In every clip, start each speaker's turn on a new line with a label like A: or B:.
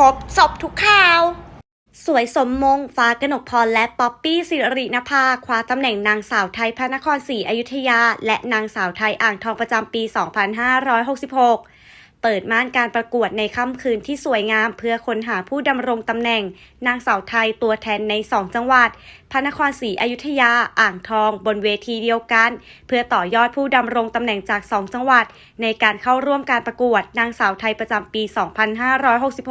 A: รบจบทุกข่าว สวยสมมง ฟ้ากนกพรและป๊อปปี้สิรินภาคว้าตำแหน่งนางสาวไทยพระนครศรีอยุธยา และนางสาวไทยอ่างทองประจำปี 2566 เปิดม่านการประกวดในค่ำคืนที่สวยงาม เพื่อค้นหาผู้ดำรงตำแหน่ง นางสาวไทยตัวแทนใน 2 จังหวัด พระนครศรีอยุธยา อ่างทอง บนเวทีเดียวกัน เพื่อต่อยอดผู้ดำรงตำแหน่งจาก 2 จังหวัด ในการเข้าร่วมการประกวดนางสาวไทยประจำปี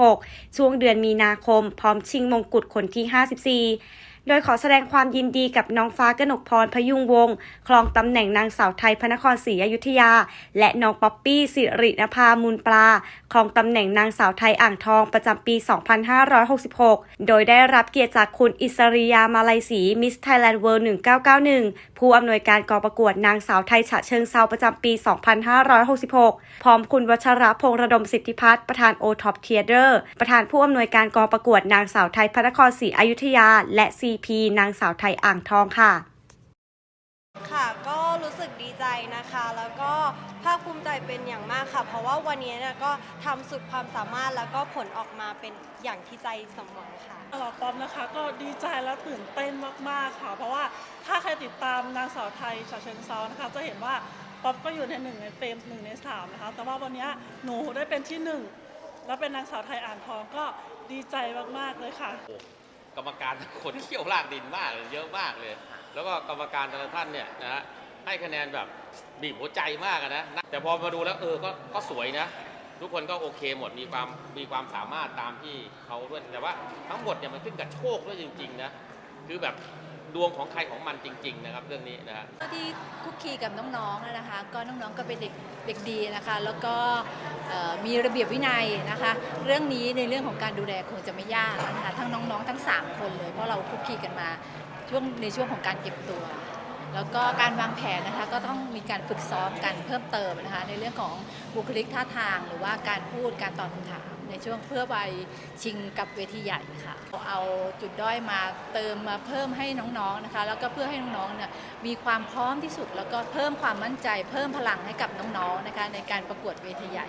A: 2566 ช่วงเดือนมีนาคม พร้อมชิงมงกุฎคนที่ 54 โดยขอแสดงความยินดีกับน้องฟ้ากนกพรพยุงวงศ์ครองตำแหน่งนางสาวไทยพระนครศรีอยุธยา และน้องป๊อปปี้สิรินภามูลปลา ครองตำแหน่งนางสาวไทยอ่างทองประจำปี 2566 โดยได้รับเกียรติจากคุณอิสริยามาลัยศรีมิสไทยแลนด์เวิลด์1991 ผู้อำนวยการกองประกวดนางสาวไทยฉะเชิงเซาประจำปี 2566 พร้อมคุณวัชรพงษ์ระดมสิทธิพัฒน์ประธานโอท็อปเทียเดอร์ประธานผู้อำนวยการกองประกวดนางสาวไทยพระนครศรีอยุธยา และ CP นางสาวไทยอ่างทองค่ะ
B: ค่ะก็รู้สึกดีใจนะคะ แล้วก็ภาคภูมิใจเป็นอย่างมากค่ะ เพราะว่าวันนี้เนี่ยก็ทำสุดความสามารถแล้วก็ผลออกมาเป็นอย่างที่ใจสมหวังค่ะ
C: เราป๊อปนะคะก็ดีใจและตื่นเต้นมากๆค่ะ เพราะว่าถ้าใครติดตามนางสาวไทยชาเชิงเซานะคะ จะเห็นว่าป๊อปก็อยู่ในหนึ่งในเฟรมหนึ่งในสามนะคะ แต่ว่าวันนี้หนูได้เป็นที่หนึ่งแล้วเป็นนางสาวไทยอ่างทองก็ดีใจมากๆเลยค่ะ
D: กรรมการคนเที่ยวลากดินมากเลยเยอะมากเลย แล้วก็กรรมการแต่ละท่านเนี่ยนะฮะให้คะแนนแบบบีบหัวใจมากอะนะ แต่พอมาดูแล้วเออก็ก็สวยนะ ทุกคนก็โอเคหมดมีความมีความสามารถตามที่เขาด้วยแต่ว่าทั้งหมดเนี่ยมันขึ้นกับโชคด้วยจริงๆนะคือแบบ ดวงของใครของมันจริง ๆ นะครับ เรื่องนี้นะฮะ
E: ที่คุกคีกับน้องๆนะคะ ก็น้องๆก็เป็นเด็กเด็กดีนะคะ แล้วก็เอ่อมีระเบียบวินัยนะคะ เรื่องนี้ในเรื่องของการดูแลคงจะไม่ยากนะคะทั้งน้องๆ ทั้ง 3 คนเลย เพราะเราคุกคีกันมาช่วงในช่วงของการเก็บตัว แล้วก็การวางแผนนะคะก็ต้องมีการฝึกซ้อมกันเพิ่มเติมนะคะในเรื่องของบุคลิกท่าทาง หรือว่าการพูดการตอบคำถาม ในช่วงเพื่อไปชิงกับเวทีใหญ่ค่ะเอาจุดด้อยมาเติมมาเพิ่มให้น้องๆนะคะ แล้วก็เพื่อให้น้องๆเนี่ยมีความพร้อมที่สุด แล้วก็เพิ่มความมั่นใจ เพิ่มพลังให้กับน้องๆนะคะในการประกวดเวทีใหญ่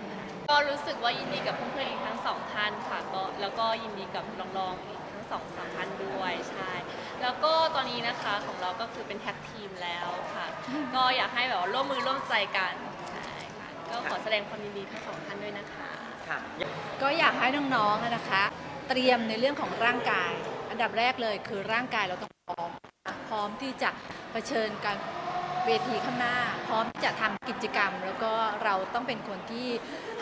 F: ก็รู้สึกว่ายินดีกับเพื่อนๆทั้งสองท่านค่ะก็แล้วก็ยินดีกับรองๆ อีกทั้งสองสามท่านด้วยใช่ แล้วก็ตอนนี้นะคะของเราก็คือเป็นแท็กทีมแล้วค่ะ ก็อยากให้แบบว่าร่วมมือร่วมใจกันใช่ค่ะก็ขอแสดงความยินดีทั้งสองท่านด้วยนะคะ
E: ก็อยากให้น้องๆนะคะ เตรียมในเรื่องของร่างกาย อันดับแรกเลยคือร่างกายเราต้องพร้อมพร้อมที่จะเผชิญการเวทีข้างหน้า พร้อมที่จะทำกิจกรรม แล้วก็เราต้องเป็นคนที่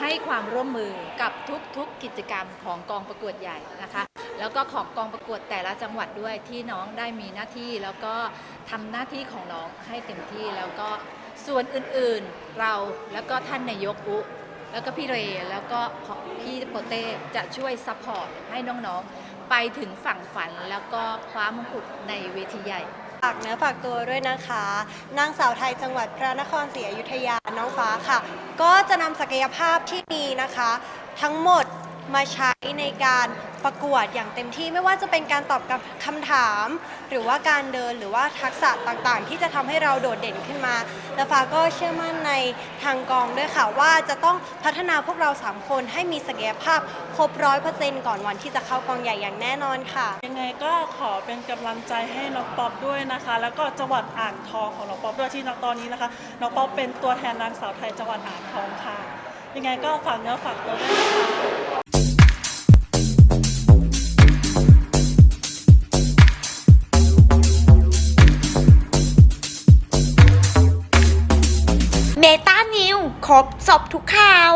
E: ให้ความร่วมมือกับทุกๆกิจกรรมของกองประกวดใหญ่นะคะ แล้วก็ของกองประกวดแต่ละจังหวัดด้วยที่น้องได้มีหน้าที่ แล้วก็ทำหน้าที่ของน้องให้เต็มที่แล้วก็ส่วนอื่นๆเราแล้วก็ท่านนายกอุแล้วก็พี่เรย์แล้วก็พี่โปเต้จะช่วยซัพพอร์ตให้น้องๆ ไปถึงฝั่งฝันแล้วก็คว้ามงกุฎในเวทีใหญ่
B: ฝากเนื้อฝากตัวด้วยนะคะ นางสาวไทยจังหวัดพระนครศรีอยุธยาน้องฟ้าค่ะ ก็จะนำศักยภาพที่มีนะคะ ทั้งหมด มาใช้ในการประกวดอย่างเต็มที่ไม่ว่าจะเป็นการตอบคำถาม หรือว่าการเดินหรือว่าทักษะต่างๆ ที่จะทำให้เราโดดเด่นขึ้นมา และฟ้าก็เชื่อมั่นในทางกองด้วยค่ะว่าจะต้องพัฒนาพวกเราสามคนให้มีศักยภาพครบร้อยเปอร์เซ็นต์ก่อนวันที่จะเข้ากองใหญ่อย่างแน่นอนค่ะ
C: ยังไงก็ขอเป็นกำลังใจให้น้องป๊อปด้วยนะคะ แล้วก็จังหวัดอ่างทองของน้องป๊อปด้วยที่ตอนนี้นะคะน้องป๊อปเป็นตัวแทนนางสาวไทยจังหวัดอ่างทองค่ะ ยังไงก็ฝากเนื้อฝากตัวด้วยนะคะ
A: ครบสอบทุกข่าว